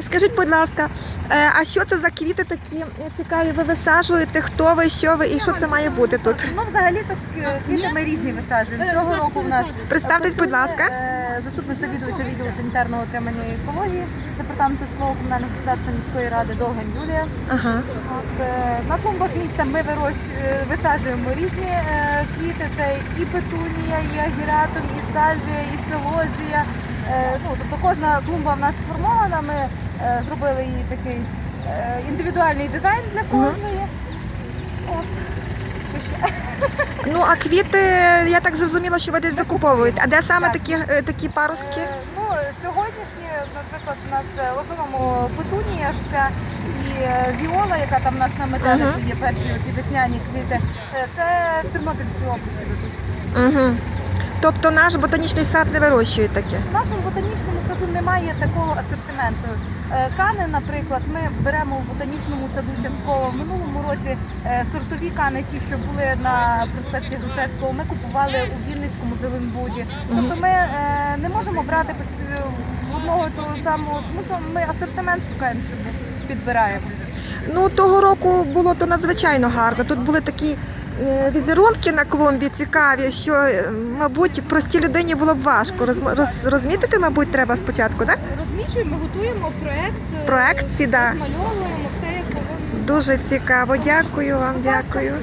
Е, Скажіть, будь ласка, е, а що це за квіти такі е, цікаві? Ви висаджуєте? Хто ви, що ви і що це має бути тут? Ну, взагалі то квіти ми різні висаджуємо. Цього року в нас Представтесь, будь ласка. е, заступниця відувача відділу санітарного отримання і екології департаменту житлово-комунального господарства міської ради Довгань Юлія. Ага. От, е, на клумбах міста ми вирощ- е, висаджуємо різні е, квіти. Це і петунія, і агірάτум, і сальвія, і целозія. Е, ну, тобто кожна клумба в нас сформована. Ми е, зробили її такий е, індивідуальний дизайн для кожної. От. Що ще? Ну а квіти, я так зрозуміла, що ви десь закуповуєте. А де саме Так. такі, е, такі паростки? Е, Ну, сьогоднішні, наприклад, у нас е, в основному петунія вся і е, віола, яка там у нас на метелику Ага. є перші ті весняні квіти. е, Це з Тернопільської області везуть. Угу. Тобто наш ботанічний сад не вирощує таке. В нашому ботанічному саду немає такого асортименту. Е, Кани, наприклад, ми беремо в ботанічному саду частково в минулому році е, сортові кани, ті, що були на проспекті Грушевського, ми купували у Вінницькому Зеленбуді. Тобто ми е, не можемо брати в одного і того самого, тому що ми асортимент шукаємо, що підбираємо. Ну того року було то надзвичайно гарно. Тут були такі Е, візерунки на клумбі цікаві, що, е, мабуть, простій людині було б важко. Роз, роз, розмітити, мабуть, треба спочатку, так? Розмічуємо, готуємо проект, е, Проекції, да. розмальовуємо все, як повинно. Дуже цікаво, дякую вам, дякую.